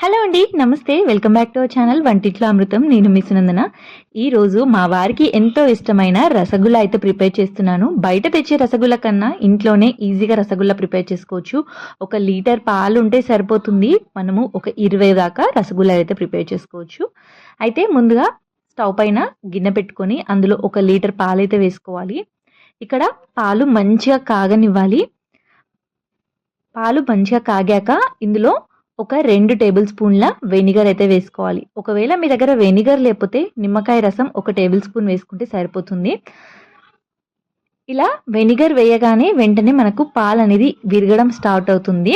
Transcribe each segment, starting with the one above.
Hello అండి నమస్తే. Welcome back to our channel వంటిట్లో అమృతం. నేను మిస్ నందన ఈరోజు మా వారికి ఎంతో ఇష్టమైన రసగుల్లా అయితే ప్రిపేర్ చేస్తున్నాను. బయట తెచ్చే రసగుల్లా కన్నా ఇంట్లోనే ఈజీగా రసగుల్లా ప్రిపేర్ చేసుకోవచ్చు. ఒక లీటర్ పాలు ఉంటే సరిపోతుంది. మనము ఒక ఇరవై దాకా రసగుల్లా అయితే ప్రిపేర్ చేసుకోవచ్చు. అయితే ముందుగా స్టవ్ పైన గిన్నె పెట్టుకొని అందులో ఒక లీటర్ పాలు అయితే వేసుకోవాలి. ఇక్కడ పాలు మంచిగా కాగనివ్వాలి. పాలు మంచిగా కాగాక ఇందులో ఒక రెండు టేబుల్ స్పూన్ల వెనిగర్ అయితే వేసుకోవాలి. ఒకవేళ మీ దగ్గర వెనిగర్ లేకపోతే నిమ్మకాయ రసం ఒక టేబుల్ స్పూన్ వేసుకుంటే సరిపోతుంది. ఇలా వెనిగర్ వేయగానే వెంటనే మనకు పాలు అనేది విరగడం స్టార్ట్ అవుతుంది.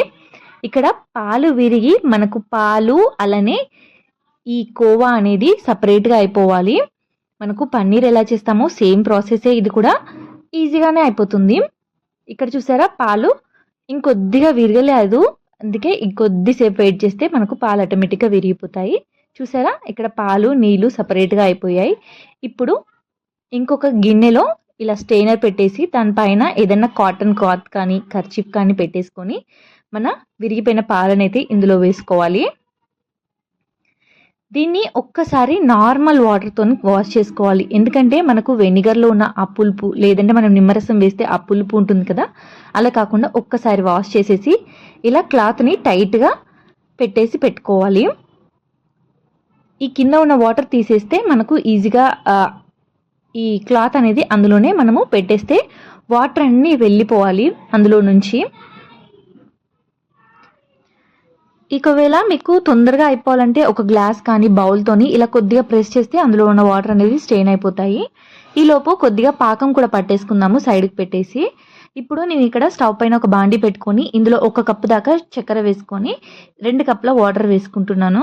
ఇక్కడ పాలు విరిగి మనకు పాలు అలానే ఈ కోవా అనేది సపరేట్గా అయిపోవాలి. మనకు పన్నీర్ ఎలా చేస్తామో సేమ్ ప్రాసెసే ఇది కూడా ఈజీగానే అయిపోతుంది. ఇక్కడ చూసారా పాలు ఇంకొద్దిగా విరగలేదు. అందుకే ఇంకొద్దిసేపు వెయిట్ చేస్తే మనకు పాలు ఆటోమేటిక్గా విరిగిపోతాయి. చూసారా? ఇక్కడ పాలు నీళ్ళు సపరేట్గా అయిపోయాయి. ఇప్పుడు ఇంకొక గిన్నెలో ఇలా స్టెయినర్ పెట్టేసి దానిపైన ఏదైనా కాటన్ క్లాత్ కానీ కర్చిప్ కానీ పెట్టేసుకొని మన విరిగిపోయిన పాలనైతే ఇందులో వేసుకోవాలి. దీన్ని ఒక్కసారి నార్మల్ వాటర్తో వాష్ చేసుకోవాలి. ఎందుకంటే మనకు వెనిగర్లో ఉన్న ఆ పులుపు లేదంటే మనం నిమ్మరసం వేస్తే ఆ పులుపు ఉంటుంది కదా అలా కాకుండా ఒక్కసారి వాష్ చేసేసి ఇలా క్లాత్ని టైట్గా పెట్టేసి పెట్టుకోవాలి. ఈ కింద ఉన్న వాటర్ తీసేస్తే మనకు ఈజీగా ఈ క్లాత్ అనేది అందులోనే మనము పెట్టేస్తే వాటర్ అన్నీ వెళ్ళిపోవాలి అందులో నుంచి. ఒకవేళ మీకు తొందరగా అయిపోవాలంటే ఒక గ్లాస్ కానీ బౌల్తోని ఇలా కొద్దిగా ప్రెస్ చేస్తే అందులో ఉన్న వాటర్ అనేది స్ట్రెయిన్ అయిపోతాయి. ఈలోపు కొద్దిగా పాకం కూడా పట్టేసుకుందాము సైడ్కి పెట్టేసి. ఇప్పుడు నేను ఇక్కడ స్టవ్ పైన ఒక బాండి పెట్టుకొని ఇందులో ఒక కప్పు దాకా చక్కెర వేసుకొని రెండు కప్పుల వాటర్ వేసుకుంటున్నాను.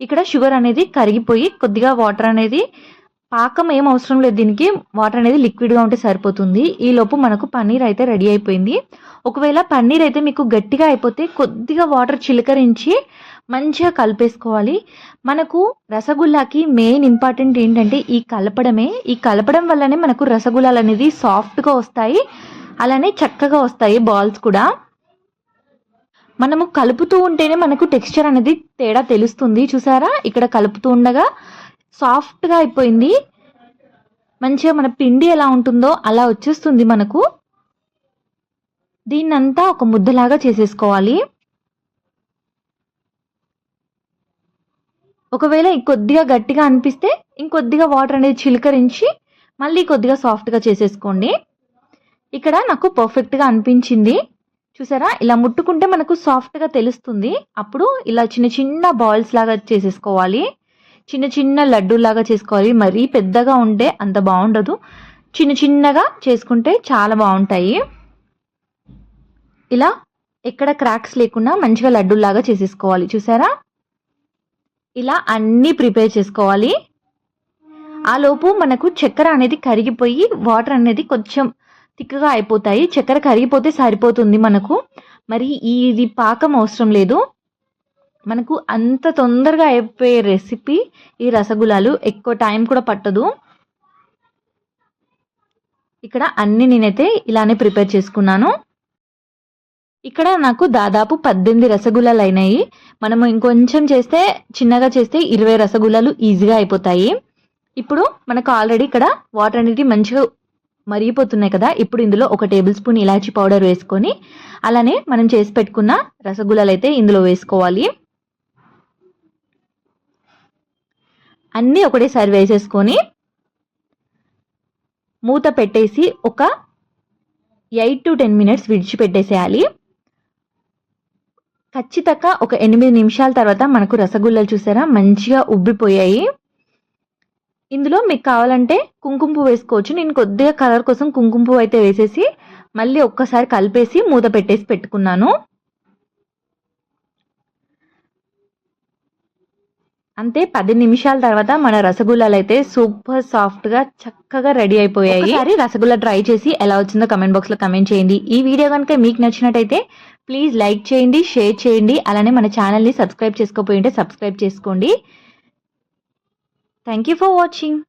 ఇక్కడ షుగర్ అనేది కరిగిపోయి కొద్దిగా వాటర్ అనేది పాకం ఏం అవసరం లేదు. దీనికి వాటర్ అనేది లిక్విడ్గా ఉంటే సరిపోతుంది. ఈ లోపు మనకు పన్నీర్ అయితే రెడీ అయిపోయింది. ఒకవేళ పన్నీర్ అయితే మీకు గట్టిగా అయిపోతే కొద్దిగా వాటర్ చిలకరించి మంచిగా కలిపేసుకోవాలి. మనకు రసగుల్లాకి మెయిన్ ఇంపార్టెంట్ ఏంటంటే ఈ కలపడమే. ఈ కలపడం వల్లనే మనకు రసగుల్లాలు అనేది సాఫ్ట్గా వస్తాయి. అలానే చక్కగా వస్తాయి బాల్స్ కూడా. మనము కలుపుతూ ఉంటేనే మనకు టెక్స్చర్ అనేది తేడా తెలుస్తుంది. చూసారా? ఇక్కడ కలుపుతూ ఉండగా సాఫ్ట్గా అయిపోయింది. మంచిగా మన పిండి ఎలా ఉంటుందో అలా వచ్చేస్తుంది మనకు. దీన్నంతా ఒక ముద్దలాగా చేసేసుకోవాలి. ఒకవేళ కొద్దిగా గట్టిగా అనిపిస్తే ఇంకొద్దిగా వాటర్ అనేది చిలకరించి మళ్ళీ కొద్దిగా సాఫ్ట్గా చేసేసుకోండి. ఇక్కడ నాకు పర్ఫెక్ట్గా అనిపించింది. చూసారా? ఇలా ముట్టుకుంటే మనకు సాఫ్ట్గా తెలుస్తుంది. అప్పుడు ఇలా చిన్న చిన్న బాల్స్ లాగా చేసేసుకోవాలి. చిన్న చిన్న లడ్డూలాగా చేసుకోవాలి. మరీ పెద్దగా ఉంటే అంత బాగుండదు. చిన్న చిన్నగా చేసుకుంటే చాలా బాగుంటాయి. ఇలా ఎక్కడ క్రాక్స్ లేకుండా మంచిగా లడ్డూలాగా చేసేసుకోవాలి. చూసారా? ఇలా అన్నీ ప్రిపేర్ చేసుకోవాలి. ఆ లోపు మనకు చక్కెర అనేది కరిగిపోయి వాటర్ అనేది కొంచెం తిక్కగా అయిపోతాయి. చక్కెర కరిగిపోతే సరిపోతుంది మనకు. మరి ఇది పాకం అవసరం లేదు. మనకు అంత తొందరగా అయిపోయే రెసిపీ ఈ రసగుల్లాలు. ఎక్కువ టైం కూడా పట్టదు. ఇక్కడ అన్ని నేనైతే ఇలానే ప్రిపేర్ చేసుకున్నాను. ఇక్కడ నాకు దాదాపు పద్దెనిమిది రసగుల్లాలు అయినాయి. మనము ఇంకొంచెం చేస్తే చిన్నగా చేస్తే ఇరవై రసగుల్లాలు ఈజీగా అయిపోతాయి. ఇప్పుడు మనకు ఆల్రెడీ ఇక్కడ వాటర్ అనేది మంచిగా మరిగిపోతున్నాయి కదా. ఇప్పుడు ఇందులో ఒక టేబుల్ స్పూన్ ఇలాచీ పౌడర్ వేసుకొని అలానే మనం చేసి పెట్టుకున్న రసగుల్లాలు అయితే ఇందులో వేసుకోవాలి. అన్నీ ఒకటేసారి వేసేసుకొని మూత పెట్టేసి ఒక ఎయిట్ టు టెన్ మినిట్స్ విడిచిపెట్టేసేయాలి. ఖచ్చితంగా ఒక ఎనిమిది నిమిషాల తర్వాత మనకు రసగుల్లలు చూసారా? మంచిగా ఉబ్బిపోయాయి. ఇందులో మీకు కావాలంటే కుంకుమ పువ్వు వేసుకోవచ్చు. నేను కొద్దిగా కలర్ కోసం కుంకుమ పువ్వు అయితే వేసేసి మళ్ళీ ఒక్కసారి కలిపేసి మూత పెట్టేసి పెట్టుకున్నాను. అంతే పది నిమిషాల తర్వాత మన రసగుల్లాలు అయితే సూపర్ సాఫ్ట్గా చక్కగా రెడీ అయిపోయాయి. ఒకసారి రసగుల్లా ట్రై చేసి ఎలా వచ్చిందో కమెంట్ బాక్స్లో కమెంట్ చేయండి. ఈ వీడియో కనుక మీకు నచ్చినట్టయితే ప్లీజ్ లైక్ చేయండి షేర్ చేయండి అలానే మన ఛానల్ని సబ్స్క్రైబ్ చేసుకోపోయి ఉంటే సబ్స్క్రైబ్ చేసుకోండి. Thank you for watching.